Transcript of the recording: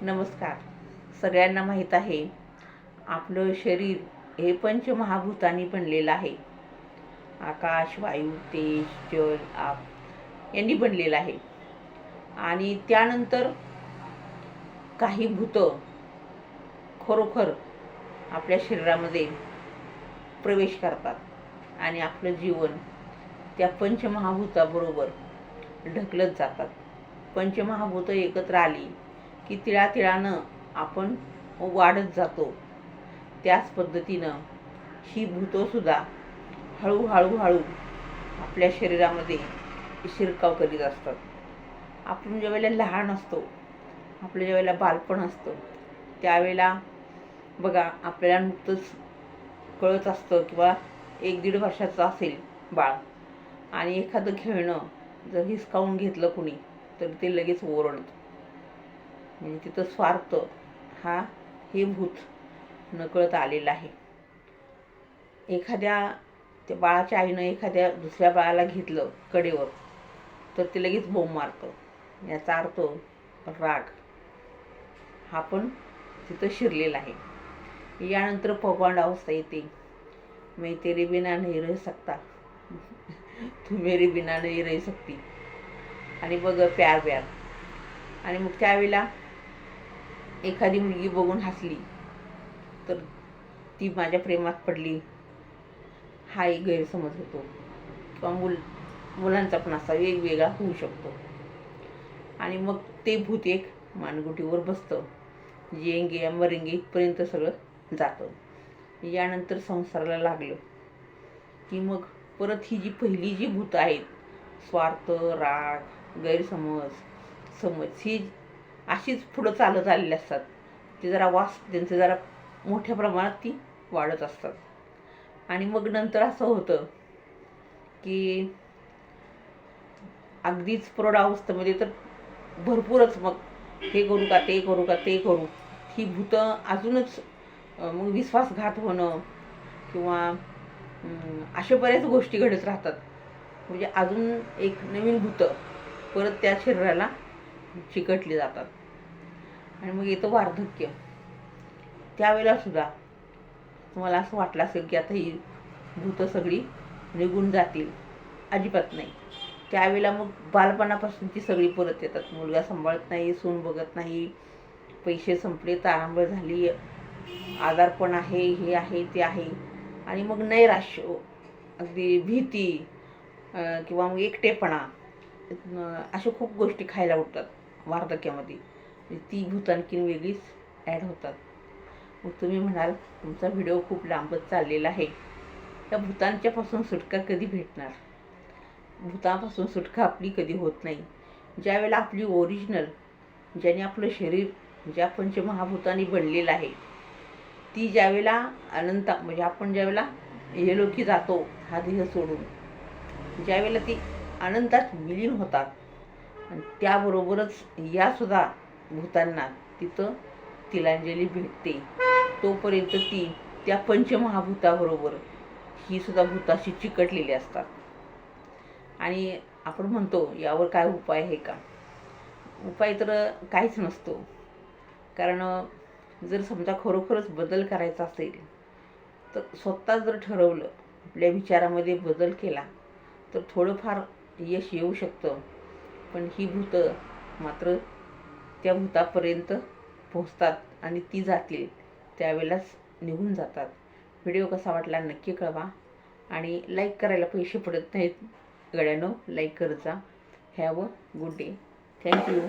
नमस्कार. सगळ्यांना माहीत आहे आपलं शरीर हे पंचमहाभूतांनी बनलेलं आहे. आकाश वायू तेज जल आप यांनी बनलेलं आहे. आणि त्यानंतर काही भूतं खरोखर आपल्या शरीरामध्ये प्रवेश करतात आणि आपलं जीवन त्या पंचमहाभूताबरोबर ढकलत जातात. पंचमहाभूतं एकत्र आली की तिळातिळानं आपण वाढत जातो. त्याच पद्धतीनं ही भूतोसुद्धा हळूहळू हळू आपल्या शरीरामध्ये शिरकाव करीत असतात. आपण ज्यावेळेला लहान असतो आपलं ज्यावेळेला बालपण असतं त्यावेळेला बघा आपल्याला नुकतंच कळत असतं किंवा एक दीड वर्षाचं असेल बाळ आणि एखादं खेळणं जर हिसकावून घेतलं कुणी तर ते लगेच ओरडतं. म्हणजे तिथं स्वार्थ हा हे भूत नकळत आलेला आहे. एखाद्या त्या बाळाच्या आईनं एखाद्या दुसऱ्या बाळाला घेतलं कडेवर तर ते लगेच बोंब मारतं. याचा अर्थ राग. हा पण तिथं शिरलेला आहे. यानंतर पगवांड अवस्था येते. मैं तेरे बिना नाही रह सकता. तू मेरे बिना नाही रह सकती. आणि बघ प्यार प्यार आणि मग त्यावेळेला एखादी मुलगी बघून हसली तर ती माझ्या प्रेमात पडली. हा एक गैरसमज होतो. किंवा मुल मुलांचा पण असा वेगवेगळा होऊ शकतो. आणि मग ते भूत एक मानगुटीवर बसतं. जेंगे मरेंगे इथपर्यंत सगळं जातं. यानंतर संसाराला लागलं की मग परत ही जी पहिली जी भूत आहेत स्वार्थ राग गैरसमज समज ही अशीच पुढं चालत आलेली असतात. ती जरा वास त्यांचं जरा मोठ्या प्रमाणात ती वाढत असतात. आणि मग नंतर असं होतं की अगदीच प्रौढावस्थेमध्ये तर भरपूरच मग हे करू का ते करू का ते करू. ही भूतं अजूनच मग विश्वासघात होणं किंवा अशा बऱ्याच गोष्टी घडत राहतात. म्हणजे अजून एक नवीन भूतं परत त्या शरीराला चिकटली जातात. आणि मग येतं वार्धक्य. त्यावेळेला सुद्धा तुम्हाला असं वाटलं असेल की आता ही भूतं सगळी निघून जातील. अजिबात नाही. त्यावेळेला मग बालपणापासूनची सगळी परत येतात. मुलगा सांभाळत नाही सून बघत नाही पैसे संपले तारांबळ झाली आजारपण आहे हे आहे ते आहे. आणि मग नैराश्य अगदी भीती किंवा मग एकटेपणा अशा खूप गोष्टी खायला उठतात वार्धक्यामध्ये. ती भूत आणखीन वेगळीच ॲड होतात. मग तुम्ही म्हणाल तुमचा व्हिडिओ खूप लांबच चाललेला आहे. त्या भूतांच्यापासून सुटका कधी भेटणार? भूतापासून सुटका आपली कधी होत नाही. ज्यावेळेला आपली ओरिजिनल ज्याने आपलं शरीर ज्या पंचमहाभूतांनी बनलेलं आहे ती ज्यावेळेला अनंता म्हणजे आपण ज्यावेळेला येलोकी जातो हा देह सोडून ज्यावेळेला ती अनंतात विलीन होतात आणि त्याबरोबरच यासुद्धा भूतांना तिथं तिलांजली भेटते. तोपर्यंत ती त्या पंचमहाभूताबरोबर ही सुद्धा भूताशी चिकटलेली असतात. आणि आपण म्हणतो यावर काय उपाय आहे का? उपाय तर काहीच नसतो. कारण जर समजा खरोखरच बदल करायचा असेल तर स्वतः जर ठरवलं आपल्या विचारामध्ये बदल केला तर थोडंफार यश येऊ शकतं. पण ही भूतं मात्र त्या भूतापर्यंत पोहोचतात आणि ती जातील त्यावेळेलाच निघून जातात. व्हिडिओ कसा वाटला नक्की कळवा आणि लाईक करायला पैसे पडत नाहीत. गड्यानं लाईक करत जा. Have a good day thank you